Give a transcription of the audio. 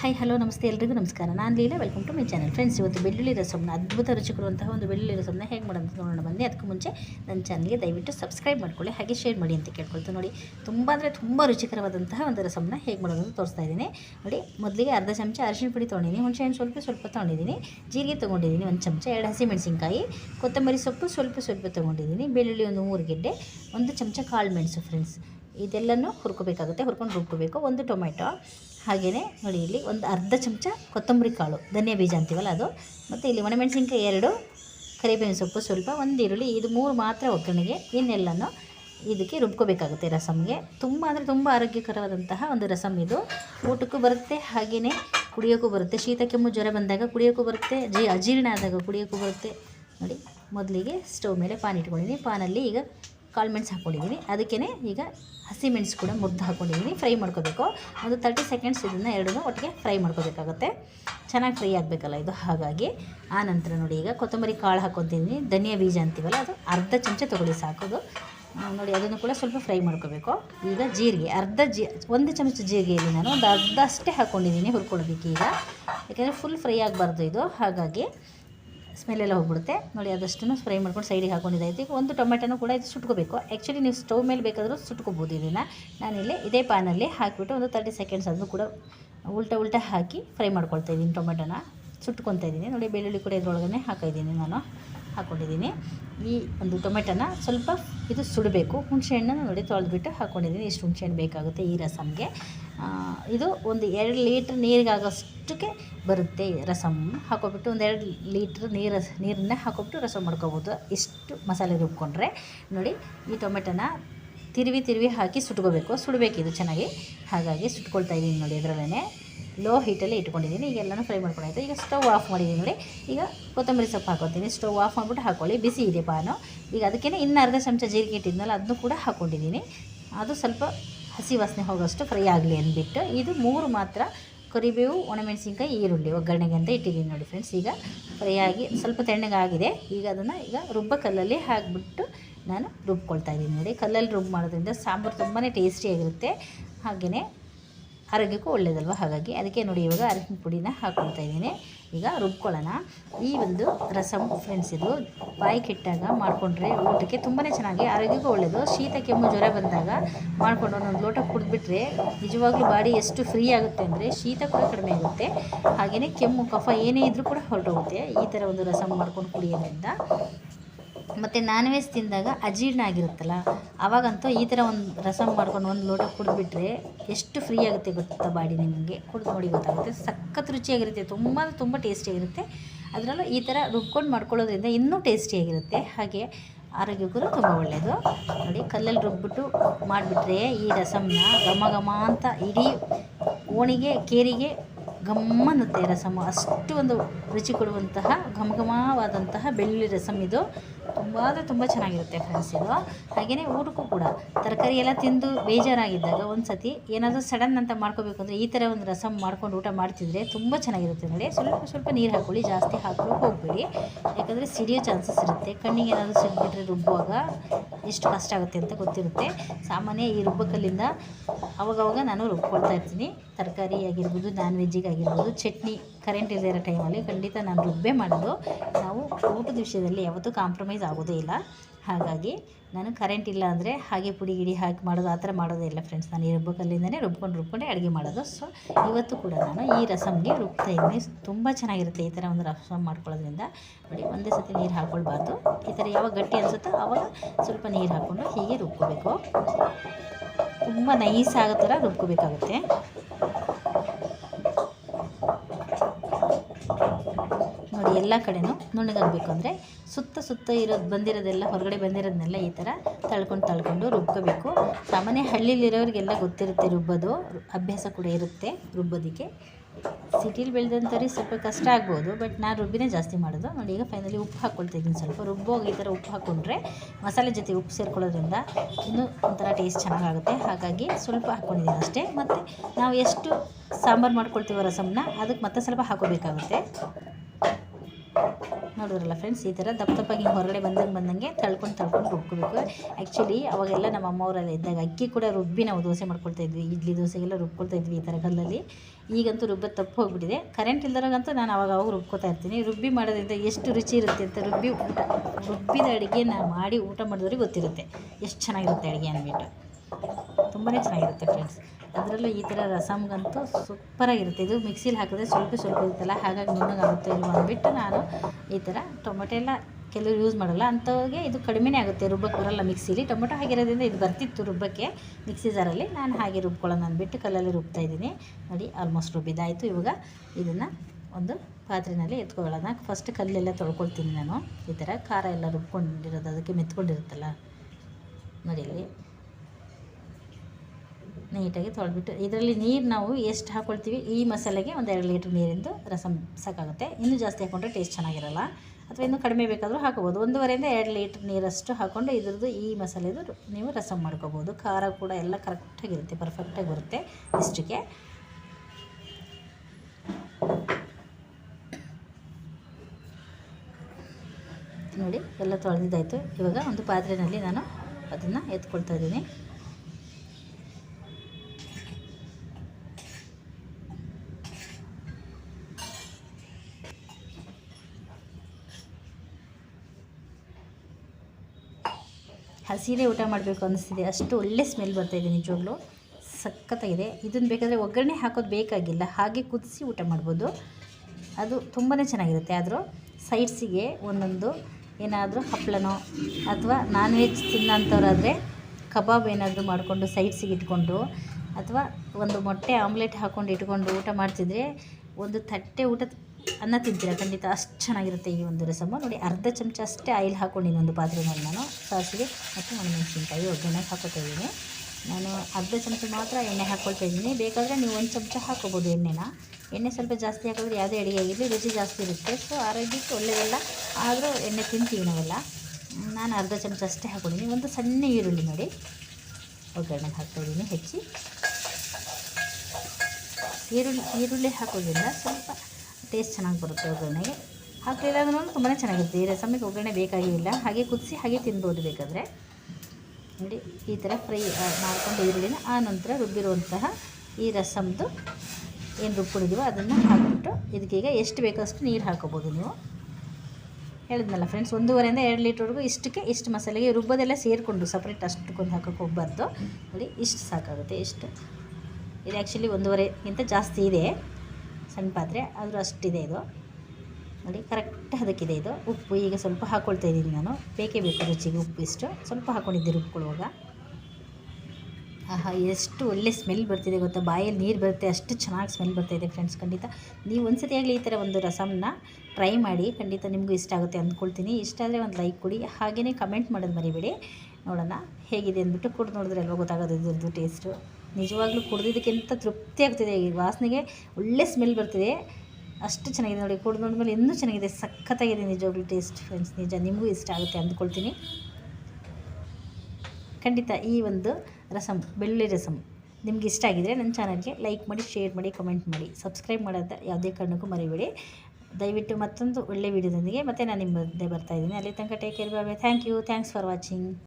Hi hello ನಮಸ್ತೆ ಎಲ್ರಿಗೂ ನಮಸ್ಕಾರ. ನಾನು Leela welcome to my channel friends ಇವತ್ತು ಬೆಳ್ಳುಳ್ಳಿ ರಸಮ್ನ, ಅದ್ಭುತ ರುಚಿಕರುವಂತಹ ಒಂದು ಬೆಳ್ಳುಳ್ಳಿ ರಸಮ್ನ ಹೇಗೆ ಮಾಡೋದು ನೋಡೋಣ. ಬನ್ನಿ, ಅದಕ್ಕೂ ಮುಂಚೆ ನನ್ನ ಚಾನಲ್ಗೆ ದಯವಿಟ್ಟು ಸಬ್ಸ್ಕ್ರೈಬ್ ಮಾಡ್ಕೊಳ್ಳಿ, ಹಾಗೆ ಶೇರ್ ಮಾಡಿ ಅಂತ ಕೇಳ್ಕೊಳ್ತೀನಿ ನೋಡಿ. ತುಂಬ ಅಂದರೆ ತುಂಬ ರುಚಿಕರವಾದಂತಹ ಒಂದು ರಸಮ್ನ ಹೇಗೆ ಮಾಡೋದು ತೋರಿಸ್ತಾ ಇದ್ದೀನಿ. ನೋಡಿ, ಮೊದಲಿಗೆ ಅರ್ಧ ಚಮಚ ಅರಿಶಿಣ ಪುಡಿ ತೊಗೊಂಡಿದ್ದೀನಿ. ಹುಣಸೆಹಣ್ಣು ಸ್ವಲ್ಪ ಸ್ವಲ್ಪ ತೊಗೊಂಡಿದ್ದೀನಿ. ಜೀರಿಗೆ ತೊಗೊಂಡಿದ್ದೀನಿ ಒಂದು ಚಮಚ, ಎರಡು ಹಸಿಮೆಣಸಿನ್ಕಾಯಿ ಕೊತ್ತಂಬರಿ ಸೊಪ್ಪು ಸ್ವಲ್ಪ ಸ್ವಲ್ಪ ತೊಗೊಂಡಿದ್ದೀನಿ. ಬೆಳ್ಳುಳ್ಳಿ ಒಂದು ಮೂರು ಗೆಡ್ಡೆ, ಒಂದು ಚಮಚ ಕಾಳು ಮೆಣಸು ಫ್ರೆಂಡ್ಸ್ ಇದೆಲ್ಲನೂ ಹುರ್ಕೋಬೇಕಾಗುತ್ತೆ, ಹುರ್ಕೊಂಡು ರುಬ್ಕೋಬೇಕು. ಒಂದು ಟೊಮೆಟೊ ಹಾಗೆಯೇ ನೋಡಿ ಇಲ್ಲಿ ಒಂದು ಅರ್ಧ ಚಮಚ ಕೊತ್ತಂಬರಿ ಕಾಳು, ಧನಿಯಾ ಬೀಜ ಅಂತೀವಲ್ಲ ಅದು. ಮತ್ತು ಇಲ್ಲಿ ಒಣಮೆಣಸಿನ್ಕಾಯಿ ಎರಡು, ಕರಿಬೇವಿನ ಸೊಪ್ಪು ಸ್ವಲ್ಪ, ಒಂದು ಈರುಳ್ಳಿ, ಇದು ಮೂರು ಮಾತ್ರ ಒಗ್ಗರಣೆಗೆ. ಇನ್ನೆಲ್ಲನೂ ಇದಕ್ಕೆ ರುಬ್ಕೋಬೇಕಾಗುತ್ತೆ ರಸಮ್ಗೆ. ತುಂಬ ಅಂದರೆ ತುಂಬ ಆರೋಗ್ಯಕರವಾದಂತಹ ಒಂದು ರಸಮ್ ಇದು. ಊಟಕ್ಕೂ ಬರುತ್ತೆ ಹಾಗೆಯೇ ಕುಡಿಯೋಕ್ಕೂ ಬರುತ್ತೆ. ಶೀತ, ಕೆಮ್ಮು, ಜ್ವರ ಬಂದಾಗ ಕುಡಿಯೋಕ್ಕೂ ಬರುತ್ತೆ, ಜಿ ಅಜೀರ್ಣ ಆದಾಗ ಕುಡಿಯೋಕ್ಕೂ ಬರುತ್ತೆ. ನೋಡಿ, ಮೊದಲಿಗೆ ಸ್ಟವ್ ಮೇಲೆ ಪಾನ್ ಇಟ್ಕೊಂಡಿದ್ದೀನಿ. ಪಾನಲ್ಲಿ ಈಗ ಕಾಳು ಮೆಣಸು ಹಾಕ್ಕೊಂಡಿದ್ದೀನಿ ಅದಕ್ಕೇ ಈಗ ಹಸಿ ಮೆಣಸು ಕೂಡ ಮುರಿದು ಹಾಕ್ಕೊಂಡಿದ್ದೀನಿ ಫ್ರೈ ಮಾಡ್ಕೋಬೇಕು. ಒಂದು ತರ್ಟಿ ಸೆಕೆಂಡ್ಸ್ ಇದನ್ನು ಎರಡನ್ನೂ ಒಟ್ಟಿಗೆ ಫ್ರೈ ಮಾಡ್ಕೋಬೇಕಾಗುತ್ತೆ. ಚೆನ್ನಾಗಿ ಫ್ರೈ ಆಗಬೇಕಲ್ಲ ಇದು. ಹಾಗಾಗಿ ಆ ನಂತರ ನೋಡಿ, ಈಗ ಕೊತ್ತಂಬರಿ ಕಾಳು ಹಾಕ್ಕೊತೀನಿ. ಧನಿಯಾ ಬೀಜ ಅಂತೀವಲ್ಲ, ಅದು ಅರ್ಧ ಚಮಚ ತೊಗೊಳ್ಳಿ ಸಾಕೋದು ನೋಡಿ, ಅದನ್ನು ಕೂಡ ಸ್ವಲ್ಪ ಫ್ರೈ ಮಾಡ್ಕೋಬೇಕು. ಈಗ ಜೀರಿಗೆ, ಅರ್ಧ ಜೀ, ಒಂದು ಚಮಚ ಜೀರಿಗೆಯಲ್ಲಿ ನಾನು ಒಂದು ಅರ್ಧ ಅಷ್ಟೇ ಹಾಕ್ಕೊಂಡಿದ್ದೀನಿ ಹುರ್ಕೊಳ್ಬೇಕು ಈಗ. ಯಾಕೆಂದರೆ ಫುಲ್ ಫ್ರೈ ಆಗಬಾರ್ದು ಇದು. ಹಾಗಾಗಿ ಸ್ಮೆಲ್ ಎಲ್ಲ ಹೋಗ್ಬಿಡುತ್ತೆ. ನೋಡಿ, ಅದಷ್ಟನ್ನು ಫ್ರೈ ಮಾಡ್ಕೊಂಡು ಸೈಡಿಗೆ ಹಾಕೊಂಡಿದ್ದಾಯ್ತು. ಈಗ ಒಂದು ಟೊಮೆಟೊನೂ ಕೂಡ ಇದು ಸುಟ್ಕೋಬೇಕು. ಆ್ಯಕ್ಚುಲಿ ನೀವು ಸ್ಟವ್ ಮೇಲೆ ಬೇಕಾದರೂ ಸುಟ್ಕೋಬೋದು ಇದನ್ನು. ನಾನಿಲ್ಲಿ ಇದೇ ಪ್ಯಾನಲ್ಲಿ ಹಾಕಿಬಿಟ್ಟು ಒಂದು ತರ್ಟಿ ಸೆಕೆಂಡ್ಸ್ ಅದನ್ನು ಕೂಡ ಉಲ್ಟ ಉಲ್ಟ ಹಾಕಿ ಫ್ರೈ ಮಾಡ್ಕೊಳ್ತಾ ಇದ್ದೀನಿ ಟೊಮೆಟೊನ. ಸುಟ್ಕೊತಾ ಇದ್ದೀನಿ. ನೋಡಿ, ಬೆಳ್ಳುಳ್ಳಿ ಕೂಡ ಇದ್ರೊಳಗನೆ ಹಾಕಿದ್ದೀನಿ ನಾನು. ಹಾಕ್ಕೊಂಡಿದ್ದೀನಿ ಈ ಒಂದು ಟೊಮೆಟೊನ ಸ್ವಲ್ಪ ಇದು ಸುಡಬೇಕು. ಹುಣಸೆಹಣ್ಣನ್ನು ನೋಡಿ ತೊಳೆದ್ಬಿಟ್ಟು ಹಾಕ್ಕೊಂಡಿದ್ದೀನಿ ಇಷ್ಟು ಹುಣಸೆಹಣ್ಣು ಬೇಕಾಗುತ್ತೆ ಈ ರಸಮ್ಗೆ ಇದು ಒಂದು ಎರಡು ಲೀಟ್ರ್ ನೀರಿಗಾಗೋಷ್ಟಕ್ಕೆ ಬರುತ್ತೆ ರಸಮ್ ಹಾಕೊಬಿಟ್ಟು ಒಂದು ಎರಡು ಲೀಟ್ರ್ ನೀರು, ನೀರನ್ನ ಹಾಕೊಬಿಟ್ಟು ರಸಮ್ ಮಾಡ್ಕೊಬೋದು. ಇಷ್ಟು ಮಸಾಲೆ ರುಬ್ಕೊಂಡ್ರೆ. ನೋಡಿ, ಈ ಟೊಮೆಟೊನ ತಿರುವಿ ತಿರುವಿ ಹಾಕಿ ಸುಟ್ಕೋಬೇಕು. ಸುಡಬೇಕು ಇದು ಚೆನ್ನಾಗಿ. ಹಾಗಾಗಿ ಸುಟ್ಕೊಳ್ತಾ ಇದ್ದೀನಿ ನೋಡಿ ಇದರಲ್ಲೇ ಲೋ ಹೀಟಲ್ಲಿ ಇಟ್ಕೊಂಡಿದ್ದೀನಿ. ಈಗ ಎಲ್ಲನೂ ಫ್ರೈ ಮಾಡ್ಕೊಂಡಾಯ್ತು ಈಗ ಸ್ಟವ್ ಆಫ್ ಮಾಡಿದ್ದೀನಿ ನೋಡಿ. ಈಗ ಕೊತ್ತಂಬರಿ ಸೊಪ್ಪು ಹಾಕೋತೀನಿ. ಸ್ಟವ್ ಆಫ್ ಮಾಡಿಬಿಟ್ಟು ಹಾಕೊಳ್ಳಿ. ಬಿಸಿ ಇದೆ ಪಾನು? ಈಗ ಅದಕ್ಕೇ ಇನ್ನು ಅರ್ಧ ಚಮಚ ಜೀರಿಗೆ ಇಟ್ಟಿದ್ನಲ್ಲ ಅದನ್ನು ಕೂಡ ಹಾಕ್ಕೊಂಡಿದ್ದೀನಿ ಅದು ಸ್ವಲ್ಪ ಹಸಿ ವಾಸನೆ ಹೋಗೋಷ್ಟು ಫ್ರೈ ಆಗಲಿ ಅಂದ್ಬಿಟ್ಟು ಇದು ಮೂರು ಮಾತ್ರ ಕರಿಬೇವು, ಒಣಮೆಣಸಿನ್ಕಾಯಿ, ಈರುಳ್ಳಿ ಒಗ್ಗರಣೆಗೆ ಅಂತ ಇಟ್ಟಿದ್ದೀನಿ ನೋಡಿ ಫ್ರೆಂಡ್ಸ್ ಈಗ ಫ್ರೈ ಆಗಿ ಸ್ವಲ್ಪ ತಣ್ಣಗಾಗಿದೆ ಈಗ ಅದನ್ನು ಈಗ ರುಬ್ಬ ಕಲ್ಲಲ್ಲಿ ಹಾಕಿಬಿಟ್ಟು ನಾನು ರುಬ್ಕೊಳ್ತಾ ಇದ್ದೀನಿ ನೋಡಿ. ಕಲ್ಲಲ್ಲಿ ರುಬ್ಬ ಮಾಡೋದ್ರಿಂದ ಸಾಂಬಾರು ತುಂಬಾ ಟೇಸ್ಟಿಯಾಗಿರುತ್ತೆ ಹಾಗೆಯೇ ಆರೋಗ್ಯಕ್ಕೂ ಒಳ್ಳೆಯದಲ್ವ ಹಾಗಾಗಿ ಅದಕ್ಕೆ ನೋಡಿ ಇವಾಗ ಅರಿಶಿನ ಪುಡಿನ ಹಾಕ್ಕೊಳ್ತಾ ಇದ್ದೀನಿ. ಈಗ ರುಬ್ಕೊಳ್ಳೋಣ. ಈ ಒಂದು ರಸಮ್ ಫ್ರೆಂಡ್ಸ್ ಇದು ಬಾಯಿ ಕೆಟ್ಟಾಗ ಮಾಡಿಕೊಂಡ್ರೆ ಊಟಕ್ಕೆ ತುಂಬಾ ಚೆನ್ನಾಗಿ, ಆರೋಗ್ಯಕ್ಕೂ ಒಳ್ಳೆಯದು ಶೀತ, ಕೆಮ್ಮು, ಜ್ವರ ಬಂದಾಗ ಮಾಡಿಕೊಂಡು ಒಂದೊಂದು ಲೋಟ ಕುಡಿದ್ಬಿಟ್ರೆ ನಿಜವಾಗ್ಲೂ ಬಾಡಿ ಎಷ್ಟು ಫ್ರೀ ಆಗುತ್ತೆ ಅಂದರೆ ಶೀತ ಕೂಡ ಕಡಿಮೆ ಆಗುತ್ತೆ. ಹಾಗೆಯೇ ಕೆಮ್ಮು, ಕಫ ಏನೇ ಇದ್ರೂ ಕೂಡ ಹೊರಟೋಗುತ್ತೆ. ಈ ಥರ ಒಂದು ರಸಮ್ ಮಾಡ್ಕೊಂಡು ಕುಡಿಯೋದ್ರಿಂದ ಮತ್ತು ನಾನ್ ವೆಜ್ ತಿಂದಾಗ ಅಜೀರ್ಣ ಆಗಿರುತ್ತಲ್ಲ ಆವಾಗಂತೂ ಈ ಥರ ಒಂದು ರಸಮ್ ಮಾಡ್ಕೊಂಡು ಒಂದು ಲೋಟ ಕುಡಿದ್ಬಿಟ್ರೆ ಎಷ್ಟು ಫ್ರೀ ಆಗುತ್ತೆ ಗೊತ್ತಾ ಬಾಡಿ ನಿಮಗೆ? ಕುಡಿದು ನೋಡಿ ಗೊತ್ತಾಗುತ್ತೆ. ಸಖತ್ ರುಚಿಯಾಗಿರುತ್ತೆ, ತುಂಬ ತುಂಬ ಟೇಸ್ಟಿಯಾಗಿರುತ್ತೆ. ಅದರಲ್ಲೂ ಈ ಥರ ರುಬ್ಕೊಂಡು ಮಾಡ್ಕೊಳ್ಳೋದ್ರಿಂದ ಇನ್ನೂ ಟೇಸ್ಟಿಯಾಗಿರುತ್ತೆ. ಹಾಗೆ ಆರೋಗ್ಯಕ್ಕೂ ತುಂಬ ಒಳ್ಳೆಯದು ನೋಡಿ, ಕಲ್ಲಲ್ಲಿ ರುಬ್ಬಿಟ್ಟು ಮಾಡಿಬಿಟ್ರೆ ಈ ರಸಮ್ನ ಘಮ ಘಮ ಅಂತ ಇಡೀ ಓಣಿಗೆ, ಕೇರಿಗೆ ಗಮ್ಮನ್ನುತ್ತೆ ರಸಮ್ ಅಷ್ಟು ಒಂದು ರುಚಿ ಕೊಡುವಂತಹ ಘಮಘಮವಾದಂತಹ ಬೆಳ್ಳುಳ್ಳಿ ರಸಮ್ ಇದು. ತುಂಬ ಅಂದರೆ ತುಂಬ ಚೆನ್ನಾಗಿರುತ್ತೆ ಫ್ರೆಂಡ್ಸ್ ಇದು. ಹಾಗೆಯೇ ಊಟಕ್ಕೂ ಕೂಡ. ತರಕಾರಿ ಎಲ್ಲ ತಿಂದು ಬೇಜಾರಾಗಿದ್ದಾಗ ಒಂದು ಸತಿ ಏನಾದರೂ ಸಡನ್ ಅಂತ ಮಾಡ್ಕೋಬೇಕು ಅಂದರೆ ಈ ಥರ ಒಂದು ರಸಮ್ ಮಾಡ್ಕೊಂಡು ಊಟ ಮಾಡ್ತಿದ್ರೆ ತುಂಬ ಚೆನ್ನಾಗಿರುತ್ತೆ ನೋಡಿ. ಸ್ವಲ್ಪ ಸ್ವಲ್ಪ ನೀರು ಹಾಕ್ಕೊಳ್ಳಿ ಜಾಸ್ತಿ ಹಾಕಲು ಹೋಗಬೇಡಿ. ಯಾಕಂದರೆ ಸಿಡಿಯೋ ಚಾನ್ಸಸ್ ಇರುತ್ತೆ. ಕಣ್ಣಿಗೆ ಏನಾದರೂ ಸಿಡ್ಬಿಟ್ರೆ ರುಬ್ಬುವಾಗ ಎಷ್ಟು ಕಷ್ಟ ಆಗುತ್ತೆ ಅಂತ ಗೊತ್ತಿರುತ್ತೆ. ಸಾಮಾನ್ಯ ಈ ರುಬ್ಬಕಲ್ಲಿಂದ ಅವಾಗವಾಗ ನಾನು ರುಬ್ಕೊಳ್ತಾ ಇರ್ತೀನಿ. ತರಕಾರಿ ಆಗಿರ್ಬೋದು ನಾನ್ ವೆಜ್ಜಿಗೆ ಆಗಿರ್ಬೋದು, ಚಟ್ನಿ ಕರೆಂಟ್ ಇರೋ ಟೈಮಲ್ಲಿ ಖಂಡಿತ ನಾನು ರುಬ್ಬೇ ಮಾಡೋದು. ನಾವು ಊಟದ ವಿಷಯದಲ್ಲಿ ಯಾವತ್ತೂ ಕಾಂಪ್ರಮೈಸ್ ಆಗೋದೇ ಇಲ್ಲ. ಹಾಗಾಗಿ ನಾನು ಕರೆಂಟ್ ಇಲ್ಲ ಅಂದರೆ ಹಾಗೆ ಪುಡಿ ಗಿಡಿ ಹಾಕಿ ಮಾಡೋದು, ಆ ಥರ ಮಾಡೋದೇ ಇಲ್ಲ ಫ್ರೆಂಡ್ಸ್ ನಾನು ಈ ರುಬ್ಬಕಲ್ಲಿಂದನೇ ರುಬ್ಕೊಂಡು ರುಬ್ಕೊಂಡೆ ಅಡುಗೆ ಮಾಡೋದು. ಸೊ ಇವತ್ತು ಕೂಡ ನಾನು ಈ ರಸಮ್ಗೆ ರುಬ್ತಾ ಇದ್ದೀನಿ ತುಂಬ ಚೆನ್ನಾಗಿರುತ್ತೆ ಈ ಥರ ಒಂದು ರಸಮ್ ಮಾಡ್ಕೊಳ್ಳೋದ್ರಿಂದ. ನೋಡಿ, ಒಂದೇ ಸತಿ ನೀರು ಹಾಕ್ಕೊಳ್ಬಾರ್ದು. ಈ ಥರ ಯಾವಾಗ ಗಟ್ಟಿ ಅನಿಸುತ್ತೋ ಆವಾಗ ಸ್ವಲ್ಪ ನೀರು ಹಾಕ್ಕೊಂಡು ಹೀಗೆ ರುಬ್ಕೋಬೇಕು. ತುಂಬ ನೈಸ್ ಆಗೋ ಥರ ರುಬ್ಕೋಬೇಕಾಗುತ್ತೆ. ನೋಡಿ, ಎಲ್ಲ ಕಡೆನೂ ನುಣ್ಣಗಾಗಬೇಕು ಅಂದರೆ ಸುತ್ತ ಸುತ್ತ ಇರೋದು ಬಂದಿರೋದೆಲ್ಲ, ಹೊರಗಡೆ ಬಂದಿರೋದನ್ನೆಲ್ಲ ಈ ಥರ ತಳ್ಕೊಂಡು ತಳ್ಕೊಂಡು ರುಬ್ಕೋಬೇಕು. ಸಾಮಾನ್ಯ ಹಳ್ಳಿಲಿರೋರಿಗೆಲ್ಲ ಗೊತ್ತಿರುತ್ತೆ ರುಬ್ಬೋದು, ಅಭ್ಯಾಸ ಕೂಡ ಇರುತ್ತೆ ರುಬ್ಬೋದಕ್ಕೆ. ಸಿಟಿಲಿ ಬೆಳೆದಂಥವ್ರಿಗೆ ಸ್ವಲ್ಪ ಕಷ್ಟ ಆಗ್ಬೋದು ಬಟ್ ನಾನು ರುಬ್ಬಿನೇ ಜಾಸ್ತಿ ಮಾಡೋದು. ನೋಡಿ, ಈಗ ಫೈನಲಿ ಉಪ್ಪು ಹಾಕ್ಕೊಳ್ತಾ ಇದ್ದೀನಿ ಸ್ವಲ್ಪ. ರುಬ್ಬೋಗಿ ಈ ಥರ ಉಪ್ಪು ಹಾಕ್ಕೊಂಡ್ರೆ ಮಸಾಲೆ ಜೊತೆ ಉಪ್ಪು ಸೇರ್ಕೊಳ್ಳೋದ್ರಿಂದ ಇನ್ನೂ ಒಂಥರ ಟೇಸ್ಟ್ ಚೆನ್ನಾಗಾಗುತ್ತೆ. ಹಾಗಾಗಿ ಸ್ವಲ್ಪ ಹಾಕ್ಕೊಂಡಿದ್ದೀನಿ ಅಷ್ಟೇ. ಮತ್ತು ನಾವು ಎಷ್ಟು ಸಾಂಬಾರು ಮಾಡ್ಕೊಳ್ತೀವೋ ರಸಮ್ನ, ಅದಕ್ಕೆ ಮತ್ತೆ ಸ್ವಲ್ಪ ಹಾಕೋಬೇಕಾಗುತ್ತೆ ನೋಡಿದ್ರಲ್ಲ ಫ್ರೆಂಡ್ಸ್ ಈ ಥರ ದಪ್ಪ ದಪ್ಪಾಗಿ ಹೊರಗಡೆ ಬಂದಂಗೆ ಬಂದಂಗೆ ತಳ್ಕೊಂಡು ತಳ್ಕೊಂಡು ರುಬ್ಕೋಬೇಕು. ಆ್ಯಕ್ಚುಲಿ ಅವಾಗೆಲ್ಲ ನಮ್ಮ ಅಮ್ಮವರೆಲ್ಲ ಇದ್ದಾಗ ಅಕ್ಕಿ ಕೂಡ ರುಬ್ಬಿ ನಾವು ದೋಸೆ ಮಾಡ್ಕೊಳ್ತಾ ಇದ್ವಿ. ಇಡ್ಲಿ ದೋಸೆಗೆಲ್ಲ ರುಬ್ಕೊಳ್ತಾ ಇದ್ವಿ ಈ ಥರ ಕಲ್ಲಲ್ಲಿ ಈಗಂತೂ ರುಬ್ಬ ತಪ್ಪು ಹೋಗ್ಬಿಟ್ಟಿದೆ. ಕರೆಂಟ್ ಇಲ್ದಾಗಂತೂ ನಾನು ಅವಾಗ ಅವಾಗ ರುಬ್ಕೋತಾ ಇರ್ತೀನಿ. ರುಬ್ಬಿ ಮಾಡೋದ್ರಿಂದ ಎಷ್ಟು ರುಚಿ ಇರುತ್ತೆ ಅಂತ ರುಬ್ಬಿ ಊಟ, ರುಬ್ಬಿದ ಅಡುಗೆನ ಮಾಡಿ ಊಟ ಮಾಡಿದವ್ರಿಗೆ ಗೊತ್ತಿರುತ್ತೆ. ಎಷ್ಟು ಚೆನ್ನಾಗಿರುತ್ತೆ ಅಡುಗೆ ಅಂದ್ಬಿಟ್ಟು. ತುಂಬಾ ಚೆನ್ನಾಗಿರುತ್ತೆ ಫ್ರೆಂಡ್ಸ್ ಅದರಲ್ಲೂ ಈ ಥರ ರಸಮ್ಗಂತೂ ಸೂಪರಾಗಿರುತ್ತೆ. ಇದು ಮಿಕ್ಸಿಲಿ ಹಾಕಿದ್ರೆ ಸ್ವಲ್ಪ ಸ್ವಲ್ಪ ಇರುತ್ತಲ್ಲ, ಹಾಗಾಗಿ ನುಣ್ಣಗಾಗುತ್ತೆ ಅಂದ್ಬಿಟ್ಟು ನಾನು ಈ ಥರ ಟೊಮೆಟೊ ಎಲ್ಲ ಕೆಲವರು ಯೂಸ್ ಮಾಡಲ್ಲ. ಅಂಥವ್ರಿಗೆ ಇದು ಕಡಿಮೆನೇ ಆಗುತ್ತೆ ರುಬ್ಬಕ್ಕೆ ಬರಲ್ಲ ಮಿಕ್ಸಿಲಿ. ಟೊಮೆಟೊ ಹಾಗಿರೋದ್ರಿಂದ ಇದು ಬರ್ತಿತ್ತು ರುಬ್ಬಕ್ಕೆ, ಮಿಕ್ಸಿ ಜಾರಲ್ಲಿ ನಾನು ಹಾಗೆ ರುಬ್ಕೊಳ್ಳೋಣ ಅಂದ್ಬಿಟ್ಟು ಕಲ್ಲಲ್ಲಿ ರುಬ್ತಾ ಇದ್ದೀನಿ. ನೋಡಿ, ಆಲ್ಮೋಸ್ಟ್ ರುಬ್ಬಿದಾಯಿತು ಇವಾಗ ಇದನ್ನು ಒಂದು ಪಾತ್ರೆಯಲ್ಲಿ ಎತ್ಕೊಳ್ಳೋಣ. ಫಸ್ಟ್ ಕಲ್ಲೆಲ್ಲ ತೊಳ್ಕೊಳ್ತೀನಿ ನಾನು. ಈ ಥರ ಖಾರ ಎಲ್ಲ ರುಬ್ಕೊಂಡಿರೋದು, ಅದಕ್ಕೆ ಮೆತ್ಕೊಂಡಿರುತ್ತಲ್ಲ. ನೋಡಿ ಇಲ್ಲಿ. ನೀಟಾಗಿ ತೊಳೆದ್ಬಿಟ್ಟು ಇದರಲ್ಲಿ ನೀರು ನಾವು ಎಷ್ಟು ಹಾಕ್ಕೊಳ್ತೀವಿ ಈ ಮಸಾಲೆಗೆ ಒಂದು ಎರಡು ಲೀಟ್ರ್ ನೀರಿಂದು ರಸಮ್ ಸಾಕಾಗುತ್ತೆ ಇನ್ನೂ ಜಾಸ್ತಿ ಹಾಕ್ಕೊಂಡ್ರೆ ಟೇಸ್ಟ್ ಚೆನ್ನಾಗಿರಲ್ಲ. ಅಥವಾ ಇನ್ನೂ ಕಡಿಮೆ ಬೇಕಾದರೂ ಹಾಕೋಬೋದು. ಒಂದೂವರೆಯಿಂದ ಎರಡು ಲೀಟ್ರ್ ನೀರಷ್ಟು ಹಾಕ್ಕೊಂಡು ಇದ್ರದ್ದು ಈ ಮಸಾಲೆದು ನೀವು ರಸಮ್ ಮಾಡ್ಕೋಬೋದು. ಖಾರ ಕೂಡ ಎಲ್ಲ ಕರೆಕ್ಟಾಗಿರುತ್ತೆ, ಪರ್ಫೆಕ್ಟಾಗಿ ಬರುತ್ತೆ ಇಷ್ಟಕ್ಕೆ. ನೋಡಿ, ಎಲ್ಲ ತೊಳೆದಿದ್ದಾಯಿತು. ಇವಾಗ ಒಂದು ಪಾತ್ರೆಯಲ್ಲಿ ನಾನು ಅದನ್ನು ಎತ್ಕೊಳ್ತಾ ಇದ್ದೀನಿ. ಹಸಿರೇ ಊಟ ಮಾಡಬೇಕು ಅನ್ನಿಸ್ತಿದೆ ಅಷ್ಟು ಒಳ್ಳೆ ಸ್ಮೆಲ್ ಬರ್ತಾಯಿದೆ ನಿಜವಾಗ್ಲೂ. ಸಖತ್ತಾಗಿದೆ. ಇದನ್ನು ಬೇಕಾದರೆ ಒಗ್ಗರಣೆ ಹಾಕೋದು ಬೇಕಾಗಿಲ್ಲ. ಹಾಗೆ ಕುದಿಸಿ ಊಟ ಮಾಡ್ಬೋದು. ಅದು ತುಂಬಾ ಚೆನ್ನಾಗಿರುತ್ತೆ. ಆದರೂ ಸೈಡ್ಸಿಗೆ ಒಂದೊಂದು ಏನಾದರೂ ಹಪ್ಪಳನೋ ಅಥವಾ ನಾನ್ ವೆಜ್ ತಿನ್ನೋಂಥವ್ರಾದರೆ ಕಬಾಬ್ ಏನಾದರೂ ಮಾಡಿಕೊಂಡು ಸೈಡ್ಸಿಗೆ ಇಟ್ಕೊಂಡು ಅಥವಾ ಒಂದು ಮೊಟ್ಟೆ ಆಮ್ಲೆಟ್ ಹಾಕ್ಕೊಂಡು ಇಟ್ಕೊಂಡು ಊಟ ಮಾಡ್ತಿದ್ರೆ ಒಂದು ತಟ್ಟೆ ಊಟ ಅನ್ನ ತಿಂತೀರ? ಖಂಡಿತ ಅಷ್ಟು ಚೆನ್ನಾಗಿರುತ್ತೆ ಈ ಒಂದು ರಸಮ್ಮು. ನೋಡಿ, ಅರ್ಧ ಚಮಚ ಅಷ್ಟೇ ಆಯಿಲ್ ಹಾಕ್ಕೊಂಡಿನಿ ಒಂದು ಪಾತ್ರೆನಲ್ಲಿ ನಾನು ಸಾಸಿವೆ ಮತ್ತು ಒಣಮೆಣಸಿನ್ಕಾಯಿ ಒಗ್ಗರಣೆ ಹಾಕೋತಾ ಇದ್ದೀನಿ. ನಾನು ಅರ್ಧ ಚಮಚ ಮಾತ್ರ ಎಣ್ಣೆ ಹಾಕ್ಕೊಳ್ತಾ ಇದ್ದೀನಿ. ಬೇಕಾದರೆ ನೀವು ಒಂದು ಚಮಚ ಹಾಕೋಬೋದು ಎಣ್ಣೆನ. ಎಣ್ಣೆ ಸ್ವಲ್ಪ ಜಾಸ್ತಿ ಹಾಕಿದ್ರೆ ಯಾವುದೇ ಅಡುಗೆ ಆಗಿರಲಿ ರುಚಿ ಜಾಸ್ತಿ ಇರುತ್ತೆ. ಸೊ ಆರೋಗ್ಯಕ್ಕೆ ಒಳ್ಳೆಯದಲ್ಲ ಆದರೂ ಎಣ್ಣೆ ತಿಂತೀವಿ ನಾವೆಲ್ಲ. ನಾನು ಅರ್ಧ ಚಮಚ ಅಷ್ಟೇ ಹಾಕೊಂಡಿನಿ ಒಂದು ಸಣ್ಣ ಈರುಳ್ಳಿ ನೋಡಿ. ಒಗ್ಗರಣೆಗೆ ಹಾಕ್ತಾಯಿದ್ದೀನಿ ಹೆಚ್ಚಿ. ಈರುಳ್ಳಿ ಈರುಳ್ಳಿ ಹಾಕೋದ್ರಿಂದ ಸ್ವಲ್ಪ ಟೇಸ್ಟ್ ಚೆನ್ನಾಗಿ ಬರುತ್ತೆ ಒಗ್ಗರಣೆಗೆ. ಹಾಕಲಿಲ್ಲ ಅಂದ್ರೂ ತುಂಬಾ ಚೆನ್ನಾಗಿರುತ್ತೆ. ಈ ರಸಮಿಗೆ ಒಗ್ಗರಣೆ ಬೇಕಾಗಿಲ್ಲ. ಹಾಗೆ ಕುದಿಸಿ, ಹಾಗೆ ತಿನ್ಬೋದು ಬೇಕಾದರೆ. ನೋಡಿ, ಈ ಥರ ಫ್ರೈ ಮಾಡ್ಕೊಂಡು ಈರುಳ್ಳಿನ ಆ ನಂತರ ರುಬ್ಬಿರುವಂತಹ ಈ ರಸಮ್ದು ಏನು ರುಬ್ಬಿಡಿದೀವೋ ಅದನ್ನು ಹಾಕಿಬಿಟ್ಟು ಇದಕ್ಕೀಗ ಎಷ್ಟು ಬೇಕೋ ಅಷ್ಟು ನೀರು ಹಾಕೋಬೋದು ನೀವು. ಹೇಳಿದ್ನಲ್ಲ ಫ್ರೆಂಡ್ಸ್ ಒಂದೂವರೆಯಿಂದ ಎರಡು ಲೀಟ್ರ್ವರೆಗೂ ಇಷ್ಟಕ್ಕೆ ಇಷ್ಟು ಮಸಾಲೆಗೆ ರುಬ್ಬೋದೆಲ್ಲ ಸೇರಿಕೊಂಡು ಸಪ್ರೇಟ್ ಅಷ್ಟಕ್ಕೊಂದು ಹಾಕೋಕೆ ಹೋಗ್ಬಾರ್ದು. ನೋಡಿ, ಇಷ್ಟು ಸಾಕಾಗುತ್ತೆ, ಇಷ್ಟು. ಇದು ಆ್ಯಕ್ಚುಲಿ ಒಂದೂವರೆಗಿಂತ ಜಾಸ್ತಿ ಇದೆ. ಸಣ್ಣ ಪಾತ್ರೆ, ಆದರೂ ಅಷ್ಟಿದೆ ಇದು. ನೋಡಿ ಕರೆಕ್ಟ್ ಅದಕ್ಕಿದೆ ಇದು. ಉಪ್ಪು ಈಗ ಸ್ವಲ್ಪ ಹಾಕ್ಕೊಳ್ತಾ ಇದ್ದೀನಿ ನಾನು. ಬೇಕೇ ಬೇಕು ರುಚಿಗೆ ಉಪ್ಪು ಇಷ್ಟು. ಸ್ವಲ್ಪ ಹಾಕ್ಕೊಂಡಿದ್ದೆ ರುಬ್ಕೊಳ್ಳುವಾಗ ಆಹಾ, ಎಷ್ಟು ಒಳ್ಳೆ ಸ್ಮೆಲ್ ಬರ್ತಿದೆ ಗೊತ್ತಾ? ಬಾಯಲ್ಲಿ ನೀರು ಬರುತ್ತೆ, ಅಷ್ಟು ಚೆನ್ನಾಗಿ ಸ್ಮೆಲ್ ಬರ್ತಾಯಿದೆ ಫ್ರೆಂಡ್ಸ್ ಖಂಡಿತ ನೀವು ಒಂದ್ಸತಿ ಆಗಲಿ ಈ ಥರ ಒಂದು ರಸಮನ್ನ ಟ್ರೈ ಮಾಡಿ ಖಂಡಿತ ನಿಮಗೂ ಇಷ್ಟ ಆಗುತ್ತೆ ಅಂದ್ಕೊಳ್ತೀನಿ. ಇಷ್ಟ ಆದರೆ ಒಂದು ಲೈಕ್ ಕೊಡಿ. ಹಾಗೆಯೇ ಕಮೆಂಟ್ ಮಾಡೋದು ಮರಿಬೇಡಿ. ನೋಡೋಣ ಹೇಗಿದೆ ಅಂದ್ಬಿಟ್ಟು ಕುಡ್ದು ನೋಡಿದ್ರೆ ಅಲ್ವಾ ಗೊತ್ತಾಗೋದು ಇದ್ರದ್ದು ಟೇಸ್ಟು ನಿಜವಾಗ್ಲೂ ಕುಡ್ದಿದ್ದಕ್ಕಿಂತ ತೃಪ್ತಿ ಆಗ್ತಿದೆ. ಈ ವಾಸನೆಗೆ ಒಳ್ಳೆ ಸ್ಮೆಲ್ ಬರ್ತಿದೆ. ಅಷ್ಟು ಚೆನ್ನಾಗಿದೆ ನೋಡಿ, ಕುಡ್ದು ನೋಡಿದ್ಮೇಲೆ ಇನ್ನೂ ಚೆನ್ನಾಗಿದೆ. ಸಖತ್ತಾಗಿದೆ ನಿಜವಾಗ್ಲೂ ಟೇಸ್ಟ್ ಫ್ರೆಂಡ್ಸ್ ನಿಜ, ನಿಮಗೂ ಇಷ್ಟ ಆಗುತ್ತೆ ಅಂದ್ಕೊಳ್ತೀನಿ. ಖಂಡಿತ ಈ ಒಂದು ರಸಮ್ ಬೆಳ್ಳಿ ರಸಮ್ ನಿಮ್ಗೆ ಇಷ್ಟ ಆಗಿದರೆ ನನ್ನ ಚಾನಲ್ಗೆ ಲೈಕ್ ಮಾಡಿ ಶೇರ್ ಮಾಡಿ ಕಮೆಂಟ್ ಮಾಡಿ. ಸಬ್ಸ್ಕ್ರೈಬ್ ಮಾಡೋದ ಯಾವುದೇ ಕಾರಣಕ್ಕೂ ಮರಿಬೇಡಿ. ದಯವಿಟ್ಟು ಮತ್ತೊಂದು ಒಳ್ಳೆ ವೀಡಿಯೋದೊಂದಿಗೆ ಮತ್ತೆ ನಾನು ನಿಮ್ಮ ಮುಂದೆ ಬರ್ತಾಯಿದ್ದೀನಿ ಅಲ್ಲಿ ತನಕ take care bye thank you thanks for watching